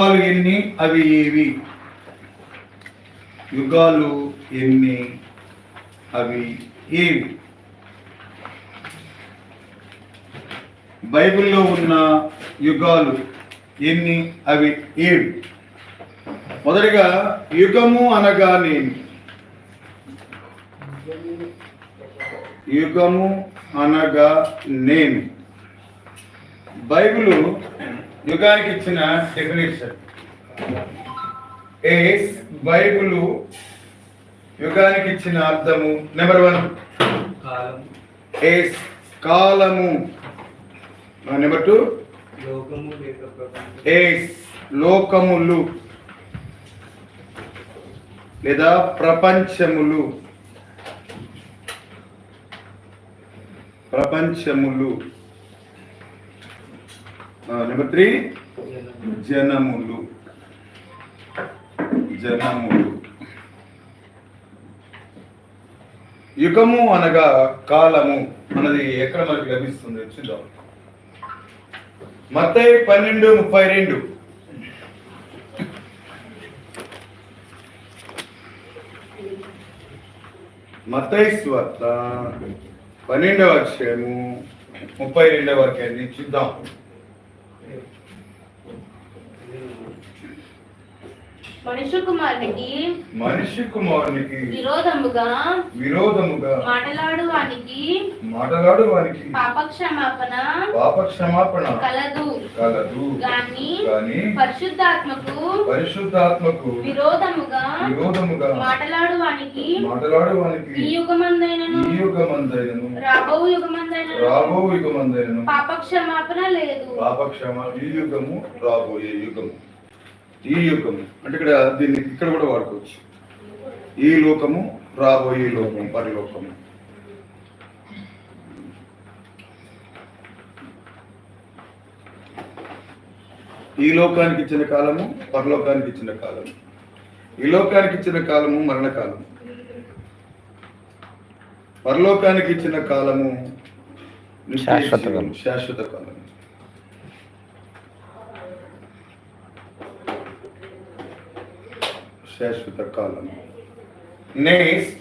యుగాలు ఎన్ని అవి ఏవి? యుగాలు ఎన్ని అవి ఏవి? బైబిల్లో ఉన్న యుగాలు ఎన్ని అవి ఏవి? మొదటిగా యుగము అనగా యుగము అనగా నేను బైబిలు యుగానికి ఇచ్చిన డెఫినేషన్ ఏస్ బైబిల్ యుగానికి ఇచ్చిన అర్థము నెంబర్ వన్ ఏస్ కాలము. నెంబర్ టూ ఏస్ లోకములు. లేదా ప్రపంచములు. ప్రపంచములు. నెంబర్ త్రీ జనములు. జనములు. యుగము అనగా కాలము అన్నది ఎక్కడ మనకి లభిస్తుంది చూద్దాం. మత్తయి పన్నెండు ముప్పై రెండు. మత్తయి స్వార్త పన్నెండవ అధ్యాయము ముప్పై రెండవ వాక్యాన్ని చూద్దాం. మనుష్య కుమారునికి మనిషి కుమారునికి విరోధముగా విరోధముగా మాటలాడు వానికి మాటలాడు వారికి పాపక్షమాపణ పాప క్షమాపణ కలదు. కలదు. గాని కానీ పరిశుద్ధాత్మకు పరిశుద్ధాత్మకు విరోధముగా విరోధముగా మాటలాడు వానికి మాటలాడు వానికి ఈ యుగమందైనను ఈ యుగమందైనను రాబో యుగమందైనను రాబో యుగమందైనను పాపక్షమాపణ లేదు. పాప క్షమ ఈ యుగము రాబోయే యుగము. ఈ యుగము అంటే ఇక్కడ దీన్ని ఇక్కడ కూడా వాడుకోవచ్చు. ఈ లోకము రాబోయే లోకము పరలోకము. ఈ లోకానికి ఇచ్చిన కాలము పరలోకానికి ఇచ్చిన కాలము. ఈ లోకానికి ఇచ్చిన కాలము మరణకాలము. పరలోకానికి ఇచ్చిన కాలము శాశ్వత కాలం. శాశ్వత కాలం శాశ్వత కాలం. నెక్స్ట్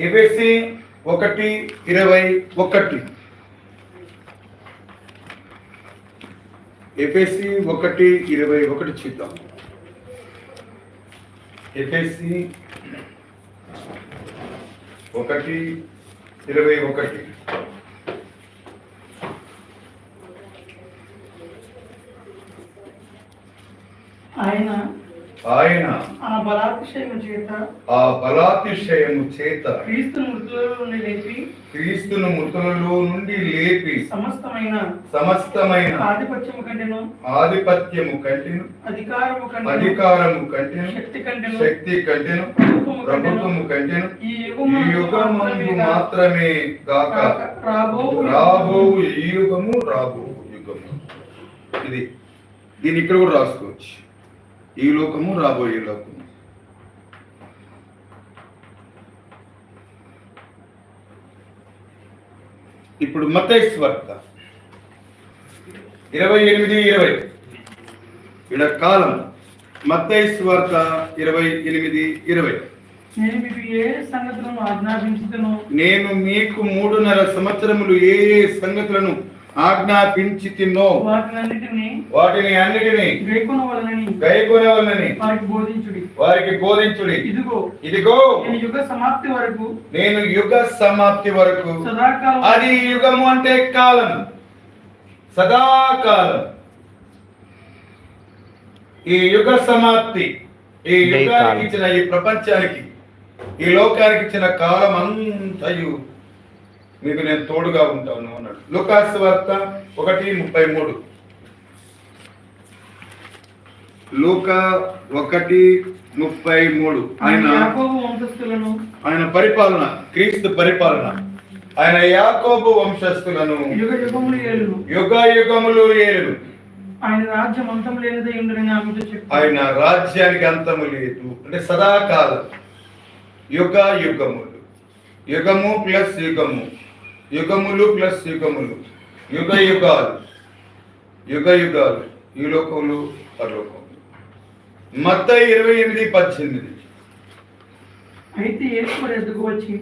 ఎఫ్ఎస్సి ఒకటి ఇరవై ఒకటి. ఎఫ్ఎస్సి ఒకటి ఇరవై ఒకటి చూద్దాం. ఎఫ్ఎస్సి ఒకటి ఇరవై ఒకటి. ఆయన ఆయన ఆ బలాతిశయము చేత ఆ బలాతిశయము చేత క్రీస్తు మృతులలో నుండి లేపి క్రీస్తును మృతులలో నుండి లేపి సమస్తమైన సమస్తమైన ఆధిపత్యము కంటేను ఆధిపత్యము కంటెను అధికారము కంటేను అధికారము కంటెను శక్తి కంటేను శక్తి కంటెను ప్రభుత్వము కంటేను ఈ యుగము మాత్రమే గాక రాబో రాబో ఈ యుగము రాబో యుగము. ఇది దీన్ని ఇక్కడ కూడా రాసుకోవచ్చు. ఈ లోకము రాబోయే లోకము. ఇప్పుడు మత్తయి వార్త ఇరవై ఎనిమిది ఇరవై. ఇక్కడ కాలం. మత్తయి వార్త ఇరవై ఎనిమిది ఇరవై. నేను మీకు మూడున్నర సంవత్సరములు ఏ ఏ సంగతులను ఆజ్ఞాపించి తిన్నో వాటినన్నిటిని వాటిని అన్నిటిని వారికి బోధించుడి. వారికి బోధించుడి. ఇదిగో ఇదిగో నేను యుగ సమాప్తి వరకు నేను యుగ సమాప్తి వరకు సదాకాలం అది యుగము అంటే కాలం. సదాకాలం. ఈ యుగ సమాప్తి ఈ యుగానికి. ఇచ్చిన ఈ ప్రపంచానికి ఈ లోకానికి ఇచ్చిన కాలం అంతయు మీకు నేను తోడుగా ఉంటాను అన్నాడు. లుకాస్ వార్త ఒకటి ముప్పై మూడు. లూక ఒకటి ముప్పై మూడు. ఆయన ఆయన యాకోబు వంశస్థులను? ఆయన పరిపాలన క్రీస్తు పరిపాలన. ఆయన యాకోబు వంశస్థులను యుగ యుగములు ఏలును. యుగ యుగములు ఏలు ఆయన రాజ్యం అంతం లేనిదై ఆయన రాజ్యానికి అంతము లేదు. అంటే సదాకాలం యుగ యుగములు యుగము ప్లస్ యుగము. యుగములు ప్లస్ యుగములు. యుగ యుగాలు. యుగ యుగాలు. ఈ లోకములు పరలోకములు మత్త ఇరవై ఎనిమిది పద్దెనిమిది. అయితే మరి ఎద్దుకు వచ్చి?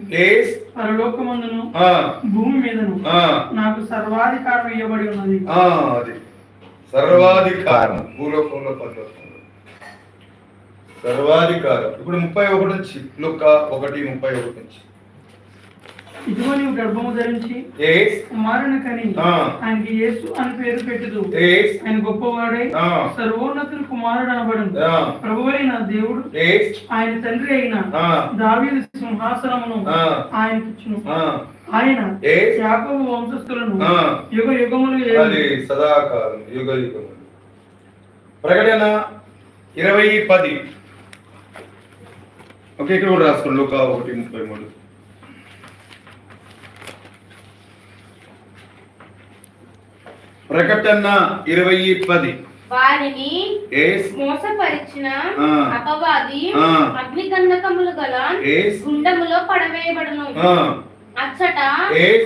పరలోకమందును భూమి మీదను ఆ, నాకు సర్వాధికారం ఇవ్వబడి ఉన్నది. ఆ, అది. సర్వాధికారం. భూలోకంలో పరలోకంలో. సర్వాధికారం. ఇప్పుడు ముప్పై ఒకటి నుంచి లుక్క ఒకటి ముప్పై ఒకటి నుంచి. ఇదిగో నీవు గర్భము ధరించి కుమారుని కని. ఆయనకి యేసు అని పేరు పెట్టుదు. ఆయన గొప్పవాడై సర్వోన్నతులు కుమారుడు అనబడను ఆ, ప్రభువైన దేవుడు ఆయన తండ్రి అయిన దావీదు సింహాసనమును ఆయనకిచ్చును. ఆయన యాకోబు వంశస్థులను. యుగ యుగములు. సదాకాలం యుగ యుగములు. ప్రకటన ఇరవై పది. ఓకే ఇక్కడ కూడా రాసుకోండి. లుకా ఒకటి ముప్పై మూడు. ప్రకటన ఇరవై పది వారిని మోసపరిచిన. అపవాది ఆ. అగ్నిగంధకములు గల గుండములో పడవేయబడును అచ్చట.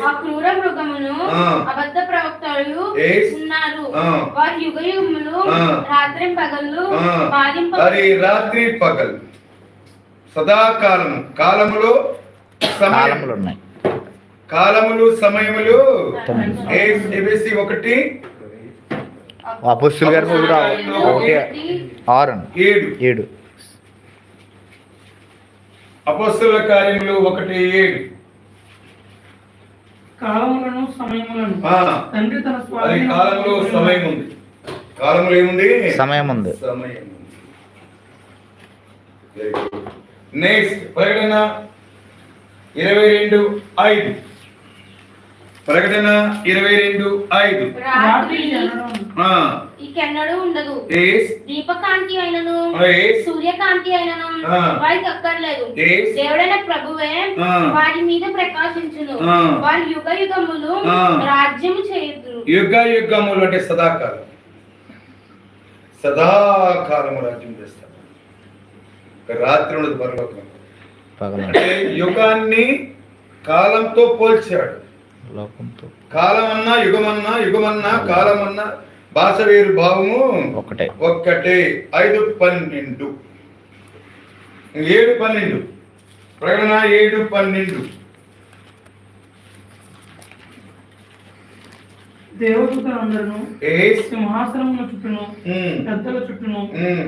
ఆ క్రూర మృగమును. అబద్ధ ప్రవక్తలు. ఉన్నారు. వారి యుగ యుగములు. రాత్రి పగళ్ళు అది రాత్రి పగలు సదాకాలము కాలములో సమయం కాలములు ఉన్నాయి కాలములు సమయములు. ఎబిసి ఒకటి? అపుస్తుల గారు కూడా ఒకటి ఆరు. ఏడు. ఏడు. అపోస్తుల కార్యములు ఒకటి ఏడు. కాలములను సమయములను. ఆ, తండ్రి తన స్వాధీనం కాలంలో సమయం ఉంది కాలంలో ఏముంది? సమయం ఉంది సమయం నెక్స్ట్ ప్రకటన ఇరవై రెండు ఐదు. ప్రకటన ఇరవై రెండు ఐదు ఇకెన్నడూ ఉండదు. దీపకాంతి అయినను సూర్యకాంతి అయినను. వారికి అక్కర్లేదు. దేవుడైన ప్రభువే. వారి మీద ప్రకాశించును. వారి యుగ యుగములు. రాజ్యము చేయుదురు. యుగ యుగములు అంటే సదాకాలం. సదాకాలము రాజ్యం చేస్తారు రాత్రి ఉండదు పరలోకం యుగాన్ని కాలంతో పోల్చాడు. లోకంతో. కాలం అన్నా యుగమన్నా యుగమన్నా కాలమన్నా భాష వేరు భావము ఒకటే ఒక్కటే. ఐదు పన్నెండు. ఏడు పన్నెండు. ప్రకటన ఏడు పన్నెండు. దేవదూతలందరూ సింహాసనముల చుట్టూను పెద్దల చుట్టూను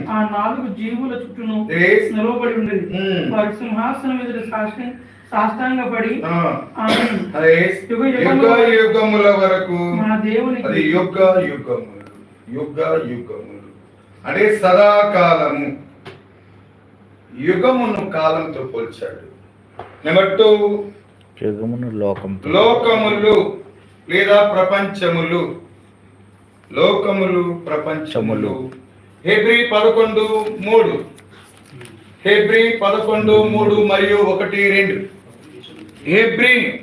ఆ నాలుగు జీవుల చుట్టూను ఏస్. నిలవబడి ఉండేది. వారి సింహాసనం ఎదుట సాష్ట సాష్టాంగపడి యుగముల వరకు మన దేవునికి అది యుగ యుగములు యుగ యుగములు. అంటే సదాకాలము. యుగమును కాలంతో పోల్చాడు. నెంబర్ టూ యుగమును లోకంతో లోకములు లేదా ప్రపంచములు. లోకములు ప్రపంచములు. హెబ్రి పదకొండు మూడు. హెబ్రి పదకొండు మూడు మరియు ఒకటి రెండు. హెబ్రి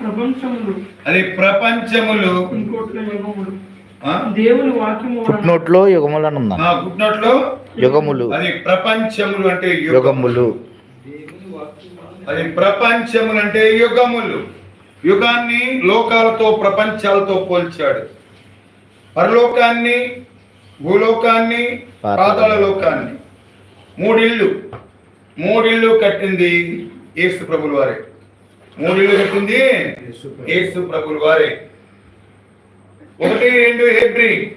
ప్రపంచములు. అది ప్రపంచములు. ఇంకోట్లో యుగములు. ఆ? దేవుని వాక్యము పుట్టినోట్లో యుగములను ఉందా? ఆ, గుడ్నట్లో యుగములు. అది ప్రపంచములు అంటే యుగ- యుగములు. అది ప్రపంచములు అంటే యుగములు. యుగాన్ని లోకాలతో ప్రపంచాలతో పోల్చాడు. పరలోకాన్ని భూలోకాన్ని పాతాళ లోకాన్ని మూడిళ్ళు. మూడిళ్ళు కట్టింది యేసు ప్రభుల వారే. మూడిళ్ళు కట్టింది యేసు ప్రభుల వారే. ఒకటి రెండు హెబ్రి.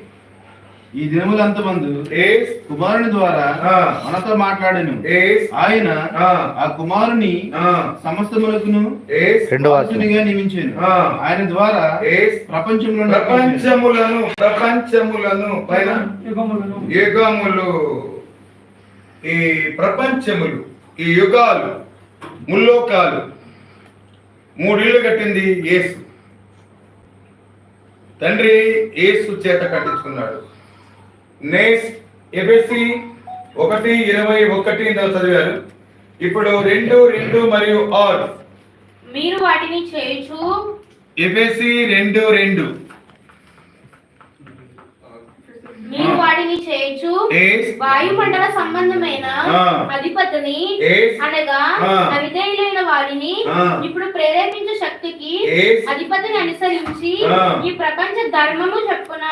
ఈ దినములంతమందు ఏస్ కుమారుని ద్వారా ఆ. మనతో మాట్లాడను. ఏస్ ఆయన ఆ. ఆ కుమారుని ఆ, సమస్తములకును ఏస్ నియమించాను. ఆ. ఆయన ద్వారా ఏస్ ప్రపంచంలో ప్రపంచములను ప్రపంచములను పైన యుగములు. ఈ ప్రపంచములు. ఈ యుగాలు ముల్లోకాలు మూడిళ్ళు కట్టింది యేసు. తండ్రి యేసు చేత కట్టించుకున్నాడు. నేస్ ఎఫెసి ఒకటి ఇరవై ఒకటి చదివారు. ఇప్పుడు రెండు రెండు మరియు ఆరు. మీరు వాటిని చేయుచు. ఎఫెసి రెండు రెండు. మీరు వాటి వాటిని చేయుచు ఏస్ వాయుమండల సంబంధమైన. అధిపతిని అనగా. అవిధేయులైన వారిని. ఇప్పుడు ప్రేరేపించే శక్తికి అధిపతిని అనుసరించి. ఈ ప్రపంచ ధర్మము చెప్పున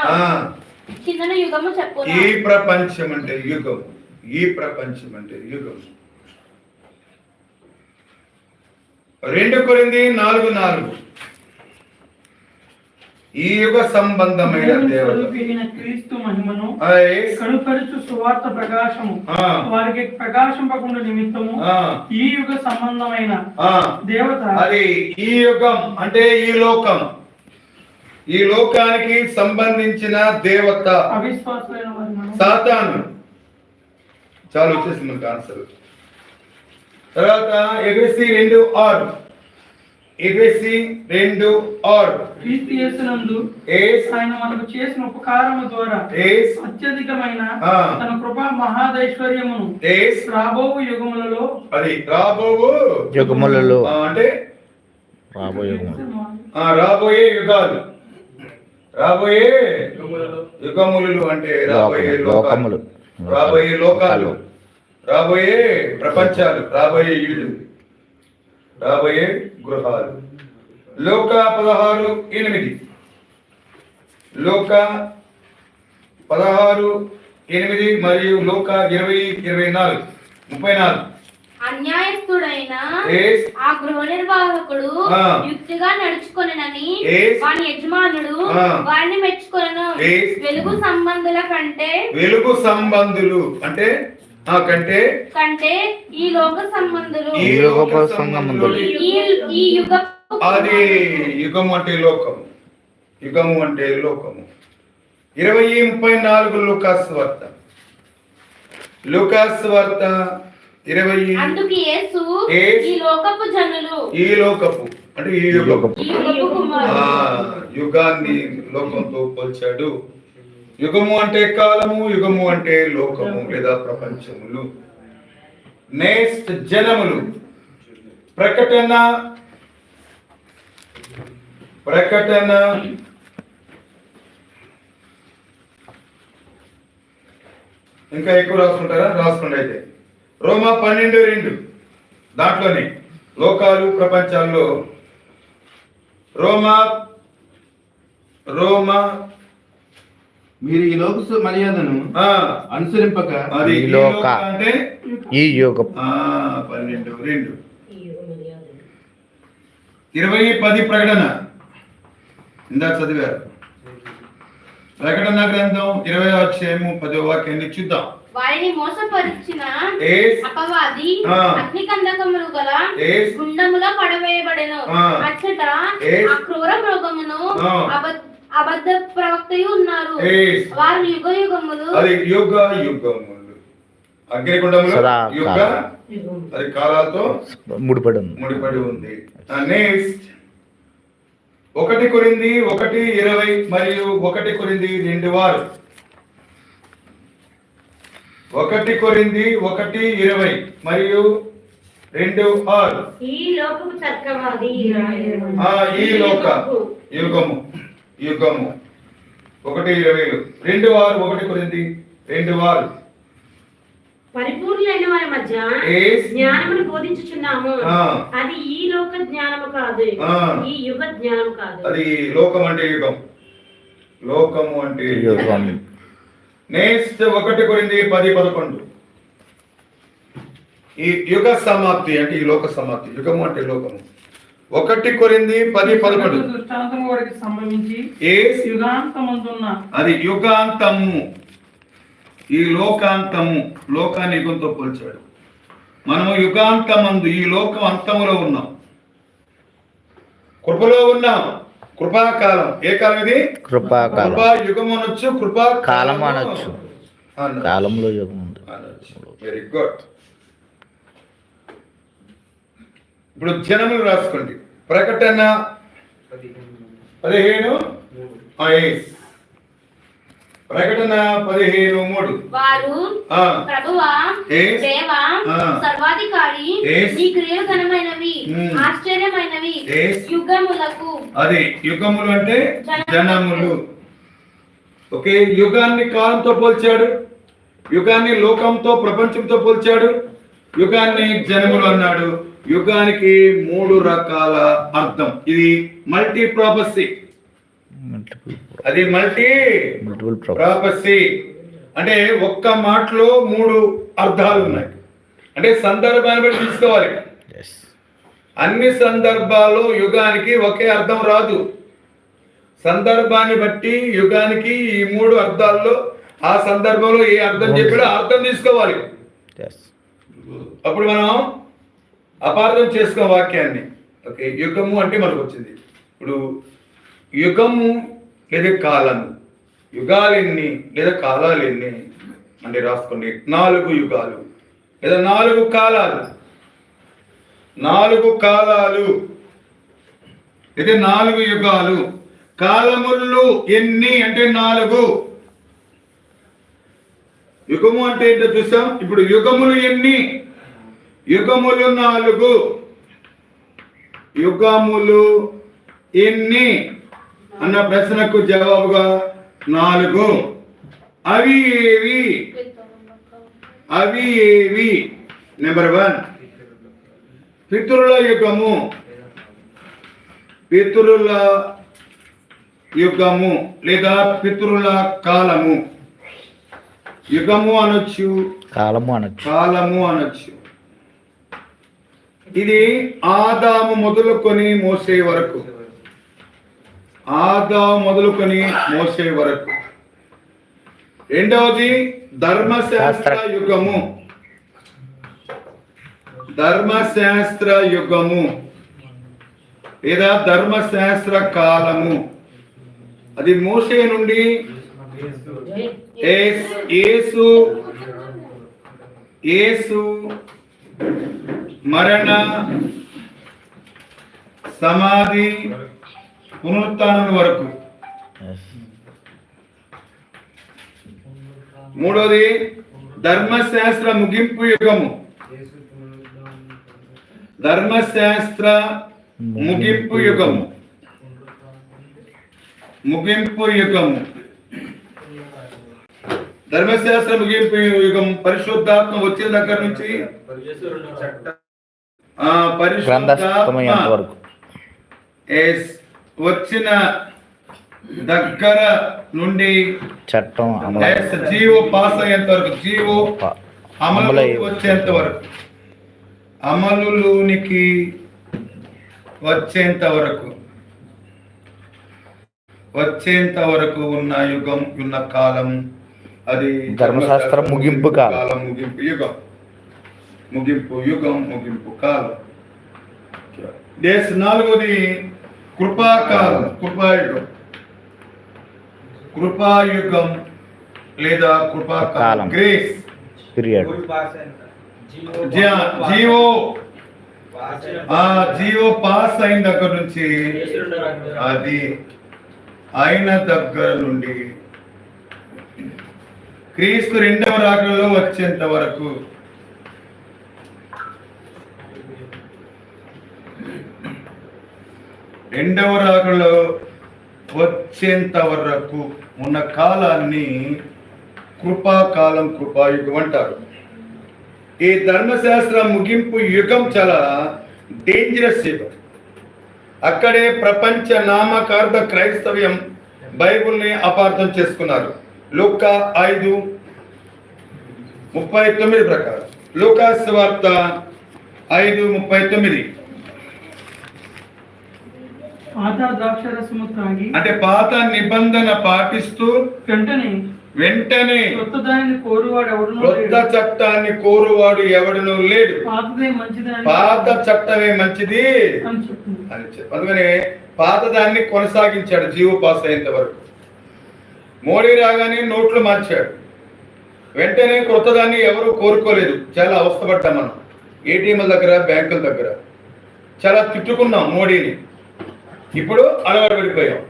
కిందన యుగము చెప్పున. ఈ ప్రపంచం అంటే యుగం. ఈ ప్రపంచం అంటే యుగం. రెండు కొరింది నాలుగు నాలుగు. ఈ యుగ సంబంధమైన క్రీస్తు మహిమను. కనుపరుచు సువార్త ప్రకాశము. వారికి ప్రకాశింపకుండా నిమిత్తము ఈ యుగ సంబంధమైన. దేవత. అది ఈ యుగం అంటే ఈ లోకం. ఈ లోకానికి సంబంధించిన దేవత. మనసు సాతాను. చాలా వచ్చేసింది ఆన్సర్. తర్వాత ఎబిసి రెండు ఆరు. ఎబిసి రెండు ఆరు. క్రీస్తు యేసునందు ఏస్ ఆయన మనకు చేసిన ఉపకారము ద్వారా ఏస్ అత్యధికమైన ఆ. తన కృపా మహాదైశ్వర్యమును ఏస్ రాబోవు యుగములలో అది రాబోవు యుగములలో. అంటే రాబోయే రాబోయే యుగాలు. రాబోయే యుగములు అంటే రాబోయే లోకములు. రాబోయే లోకాలు. లోకాలు. రాబోయే ప్రపంచాలు. రాబోయే ఇళ్ళు రాబోయే గృహాలు లోక పదహారు ఎనిమిది లోక పదహారు ఎనిమిది మరియు లోక ఇరవై ఇరవై నాలుగు ముప్పై నాలుగు అన్యాయస్తుడైన ఆ గృహ నిర్వాహకుడు. యుక్తిగా నడుచుకొనని. వాని యజమానుడు. వారిని మెచ్చుకొనను. వెలుగు సంబంధుల కంటే వెలుగు సంబంధులు అంటే కంటే కంటే ఈ లోక సంబంధులు. ఈ లోక సంబంధులు. ఈ యుగ అది యుగం అంటే లోకము. యుగము అంటే లోకము. ఇరవై ముప్పై నాలుగు లూకాస్ వార్త లూకాస్ వార్త ఇరవై అందుకు యేసు ఏస్. ఈ లోకపు జనులు. ఈ లోకపు. అంటే ఈ యుగపు యుగాన్ని లోకంతో పోల్చాడు. యుగము అంటే కాలము యుగము అంటే లోకము లేదా ప్రపంచములు. నెక్స్ట్ జనములు. ప్రకటన ప్రకటన. ఇంకా ఎక్కువ రాసుకుంటారా? రాసుకోండి అయితే. రోమా పన్నెండు రెండు. దాంట్లోనే. లోకాలు ప్రపంచాల్లో. రోమా రోమా మీరు ఈ లోక మర్యాదను ఆ, అనుసరింపక అది లోక. అంటే ఈ యుగ ఆ, పన్నెండు రెండు ఇరవై పది ప్రకటన ఇందాక చదివారు ప్రకటన గ్రంథం ఇరవై అధ్యాయము పదో వాక్యాన్ని చూద్దాం వారిని మోసపరిచిన అపవాది. అగ్ని కందకములు గల గుండములో పడవేయబడెను. అచ్చట. ఆ క్రూర మృగమును. అబద్ధ అబద్ధ ప్రవక్తయు ఉన్నారు. వారు యుగ యుగములు అది యుగ యుగములు. అగ్నిగుండములు యుగ. అది కాలాలతో ముడిపడి ఉంది. ముడిపడి ఉంది. నెక్స్ట్ ఒకటి కొరింది ఒకటి ఇరవై మరియు ఒకటి కొరింది రెండు వారు. ఒకటి కొరింది ఒకటి ఇరవై మరియు రెండు ఆరు. ఈ ఆ ఈ లోక యుగము యుగము. ఒకటి ఇరవైలు. రెండు వారు ఒకటి కొరింది రెండు వారు. పరిపూర్ణులైన వారి మధ్య జ్ఞానమును బోధించుచున్నాము. అది ఈ లోక జ్ఞానము కాదు. ఈ యుగ జ్ఞానము కాదు. అది లోకం అంటే యుగం. లోకము అంటే యుగం. నెక్స్ట్ ఒకటి కొరింది పది పదకొండు. ఈ యుగ సమాప్తి అంటే ఈ లోక సమాప్తి. యుగము అంటే లోకము. ఒకటి కొరింది పది పదకొండు. దృష్టాంతం వారికి సంభవించి ఏ? యుగాంతమందున్న అది యుగాంతము. ఈ లోకాంతము. లోకాన్ని యుగంతో పోల్చాడు. మనము యుగాంతమందు ఈ లోకం అంతములో ఉన్నాం. కృపలో ఉన్నాం. కృపాకాలం. ఏ కాలం ఇది? కృపాకాలం. కృపా యుగం అనొచ్చు కృపా కాలం అనొచ్చు. అనొచ్చు. కాలంలో యుగం ఉంది. వెరీ గుడ్ ఇప్పుడు జనములు రాసుకోండి ప్రకటన పదిహేను. ప్రకటన పదిహేను మూడు వారు ప్రభువా. దేవా. సర్వాధికారి. నీ క్రియలు ఘనమైనవి. ఆశ్చర్యమైనవి. యుగములకు అది యుగములు అంటే జనములు ఓకే యుగాన్ని కాలంతో పోల్చాడు యుగాన్ని లోకంతో ప్రపంచంతో పోల్చాడు యుగాన్ని జనములు అన్నాడు యుగానికి మూడు రకాల అర్థం. ఇది మల్టీ ప్రాపసీ అది మల్టీ ప్రాపసీ అంటే ఒక్క మాటలో మూడు అర్థాలు ఉన్నాయి. అంటే సందర్భాన్ని బట్టి తీసుకోవాలి. అన్ని సందర్భాల్లో యుగానికి ఒకే అర్థం రాదు. సందర్భాన్ని బట్టి యుగానికి ఈ మూడు అర్థాల్లో ఆ సందర్భంలో ఏ అర్థం చెప్పాడో అర్థం తీసుకోవాలి. అప్పుడు మనం అపార్థం చేసుకున్న వాక్యాన్ని. ఓకే యుగము అంటే మనకు వచ్చింది. ఇప్పుడు యుగము లేదా కాలము. యుగాలెన్ని లేదా కాలాలు ఎన్ని అంటే రాసుకోండి. నాలుగు యుగాలు లేదా నాలుగు కాలాలు. నాలుగు కాలాలు ఇది నాలుగు యుగాలు. కాలములు ఎన్ని అంటే నాలుగు. యుగము అంటే ఏంటో చూసాం? ఇప్పుడు యుగములు ఎన్ని? యుగములు నాలుగు. యుగములు ఎన్ని? అన్న ప్రశ్నకు జవాబుగా నాలుగు. అవి ఏవి? అవి ఏవి? నెంబర్ వన్ పితృల యుగము. పితృల యుగము లేదా పితృల కాలము. యుగము అనొచ్చు. కాలము అనొచ్చు. కాలము అనొచ్చు. ఇది ఆదాము మొదలుకొని మోసే వరకు. ఆదాము మొదలుకొని మోసే వరకు. రెండవది ధర్మశాస్త్ర యుగము. ధర్మశాస్త్ర యుగము. లేదా ధర్మశాస్త్ర కాలము. అది మోసే నుండి ఏస్- యేసు యేసు మరణ సమాధి పునరుత్థానం వరకు. మూడోది ధర్మశాస్త్ర ముగింపు యుగము. ధర్మశాస్త్ర ముగింపు యుగము. ముగింపు యుగము. ధర్మశాస్త్ర ముగింపు యుగం పరిశుద్ధాత్మ వచ్చిన దగ్గర నుంచి పరిశుద్ధాత్మ వరకు వచ్చిన దగ్గర నుండి చట్టం అమలు జీవో పాస్ అయ్యేంత వరకు. జీవో అమలయ్యే వచ్చేంత వరకు. అమలులోనికి వచ్చేంత వరకు. వచ్చేంత వరకు ఉన్న యుగం ఉన్న కాలం అది ధర్మశాస్త్రం ముగింపు కాలం. ముగింపు యుగం. ముగింపు యుగం ముగింపు కాలం. దేశ నాలుగోది కృపాకాలం కృపాయుగం. కృపాయుగం లేదా కృపాకాలం. కాలం. గ్రేస్. Period GO. ఆ జీవో పాస్ అయిన దగ్గర నుంచి అది అయిన దగ్గర నుండి క్రీస్తు రెండవ రాకడలో వచ్చేంత వరకు రెండవ రాకడలో వచ్చేంత వరకు ఉన్న కాలాన్ని కృపాకాలం కృపాయుగం అంటారు. ఈ ధర్మశాస్త్ర ముగింపు యుగం చాలా డేంజరస్ యుగం. అక్కడే ప్రపంచ నామకార్థ క్రైస్తవ్యం బైబుల్ని అపార్థం చేసుకున్నారు. లోక ఐదు ముప్పై తొమ్మిది ప్రకారం. లూకాస్ వార్త ఐదు ముప్పై తొమ్మిది. పాత ద్రాక్షరసము త్రాగి అంటే పాత నిబంధన పాటిస్తూ వెంటనే వెంటనే కొత్త దానిని కోరువాడు ఎవడునో కొత్త. చట్టాన్ని కోరువాడు ఎవడునూ లేడు. పాతదే మంచిదని పాత చట్టమే మంచిది అని చెప్పి అందుకని పాతదాన్ని కొనసాగించాడు జీవో పాస్ అయ్యేంత వరకు మోడీ రాగానే నోట్లు మార్చాడు. వెంటనే కొత్తదాన్ని ఎవరు కోరుకోలేదు. చాలా అవస్థపడ్డాం మనం. ఏటీఎంల దగ్గర బ్యాంకుల దగ్గర. చాలా తిట్టుకున్నాం మోడీని. ఇప్పుడు అలవాటు పడిపోయాం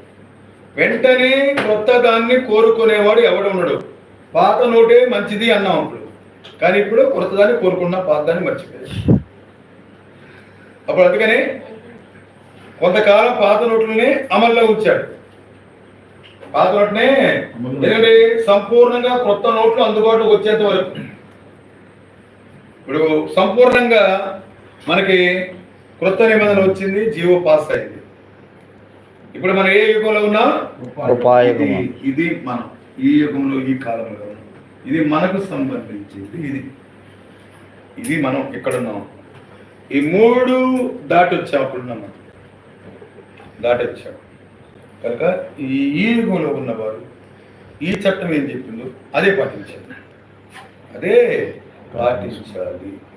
వెంటనే కొత్త దాన్ని కోరుకునేవాడు ఎవడు ఉండడు. పాత నోటే మంచిది అన్నాం అప్పుడు కానీ ఇప్పుడు కొత్తదాన్ని కోరుకున్నాం పాతదాన్ని మర్చిపోయాం. అప్పుడు అందుకనే కొంతకాలం పాత నోట్లని అమల్లో ఉంచాడు. పాత నోట్నే ఎందుకంటే సంపూర్ణంగా కొత్త నోట్లు అందుబాటులోకి వచ్చేంత వరకు. ఇప్పుడు సంపూర్ణంగా మనకి క్రొత్త నిబంధన వచ్చింది జీవో పాస్ అయింది. ఇప్పుడు మనం ఏ యుగంలో ఉన్నా. ఇది- మనం. ఈ యుగంలో ఈ కాలంలో. ఇది మనకు సంబంధించింది. ఇది ఇది మనం ఇక్కడ ఉన్నాం? ఈ మూడు దాటొచ్చాం అప్పుడున్నాం మనం. దాటొచ్చాం కనుక ఈ ఈ యుగంలో ఉన్నవారు ఈ చట్టం ఏం చెప్పిందో అదే పాటించాలి. అదే పాటించాలి.